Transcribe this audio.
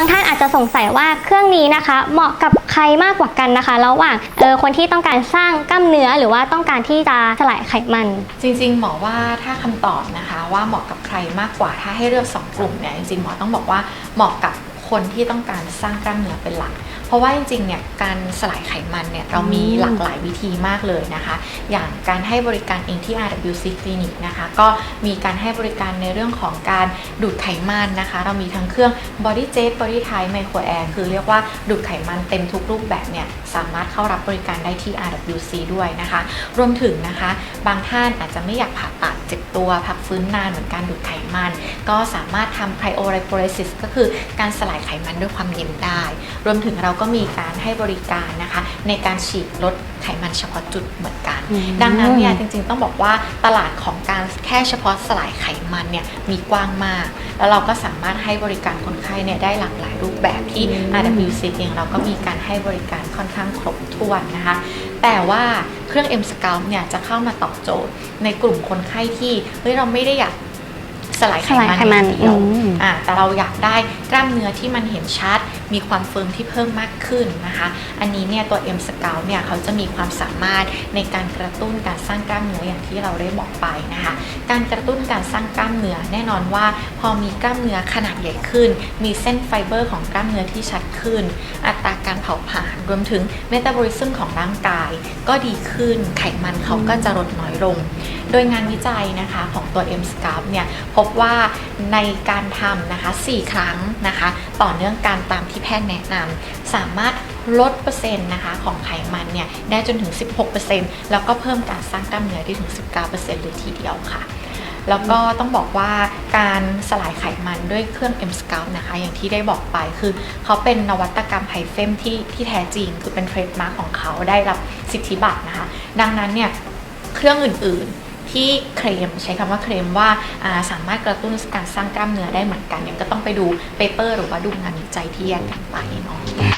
บางท่านอาจจะสงสัยว่าเครื่องนี้นะคะ เหมาะกับใครมากกว่ากันนะคะ ระหว่างเออคนที่ต้องการสร้างกล้ามเนื้อหรือว่าต้องการที่จะสลายไขมัน จริงๆ หมอว่าถ้าคำตอบนะคะว่าเหมาะกับใครมากกว่าถ้าให้เลือกสองกลุ่มเนี่ยจริงๆหมอต้องบอกว่าเหมาะกับคนที่ต้องการสร้างกล้ามเนื้อเป็นหลัก เพราะว่าจริงๆเนี่ยการสลายไขมันเนี่ยเรามีหลากหลายวิธีมากเลยนะคะ อย่างการให้บริการเองที่ RWC Clinic นะคะ ก็มีการให้บริการในเรื่องของการดูดไขมันนะคะ เรามีทั้งเครื่อง Body Jet Body Type Micro Air คือเรียกว่าดูดไขมันเต็มทุกรูปแบบเนี่ยสามารถเข้ารับบริการได้ที่ RWC ด้วยนะคะ รวมถึงนะคะ บางท่านอาจจะไม่อยากผ่าตัดเจ็บตัวพักฟื้นนานเหมือนการดูดไขมัน ก็สามารถทำ cryolipolysis ก็คือการสลายไขมันด้วยความเย็นได้ รวมถึงเราก็มีการให้บริการนะคะ ในการฉีดลดไขมันเฉพาะจุดเหมือนกันอืมดังนั้นเนี่ยจริงๆต้องบอกว่าตลาดของการแค่เฉพาะสลายไขมันเนี่ยมีกว้างมาก แล้วเราก็สามารถให้บริการคนไข้เนี่ยได้หลากหลายรูปแบบที่ RWC เองเราก็มีการให้บริการค่อนข้างครบถ้วนนะคะ แต่ว่าเครื่อง M Scout เนี่ยจะเข้ามาตอบโจทย์ในกลุ่มคนไข้ที่เฮ้ยเราไม่ได้อยาก สลายไขสลายมันไขมันอย่างเดียวอืม อ่าแต่เราอยากได้กล้ามเนื้อที่มันเห็นชัด มีความเฟิร์มที่เพิ่มมากขึ้นนะคะ อันนี้เนี่ยตัว M Scout เนี่ยเขาจะมีความสามารถในการกระตุ้นการสร้างกล้ามเนื้ออย่างที่เราได้บอกไปนะคะ การกระตุ้นการสร้างกล้ามเนื้อแน่นอนว่า พอมีกล้ามเนื้อขนาดใหญ่ขึ้น มีเส้นไฟเบอร์ของกล้ามเนื้อที่ชัดขึ้น อัตราการเผาผลาญรวมถึงเมตาบอลิซึมของร่างกาย ก็ดีขึ้นไขมันเขาก็จะลดน้อยลง โดยงานวิจัยนะคะของตัว M s c a r p เนี่ยพบว่าในการทำนะคะ 4 ครั้งนะคะ ต่อเนื่องกันตามที่แพทย์แนะนำสามารถลดเปอร์เซ็นต์นะคะของไขมันเนี่ยได้จนถึง 16%แล้วก็เพิ่มการสร้างกล้ามเนื้อได้ถึง 19%เลยทีเดียวค่ะแล้วก็ต้องบอกว่าการสลายไขมันด้วยเครื่อง M Scout นะคะ อย่างที่ได้บอกไปคือเขาเป็นนวัตกรรมไฮเฟมที่ที่แท้จริง คือเป็นเทรดมาร์กของเขาได้รับสิทธิบัตรนะคะ ดังนั้นเนี่ยเครื่องอื่นๆ ที่เคลมใช้คำว่าเคลมว่าอ่าสามารถกระตุ้นการสร้างกล้ามเนื้อได้เหมือนกันเนี่ยก็ต้องไปดูเปเปอร์หรือว่าดูงานวิจัยที่แยกกันไปเนาะ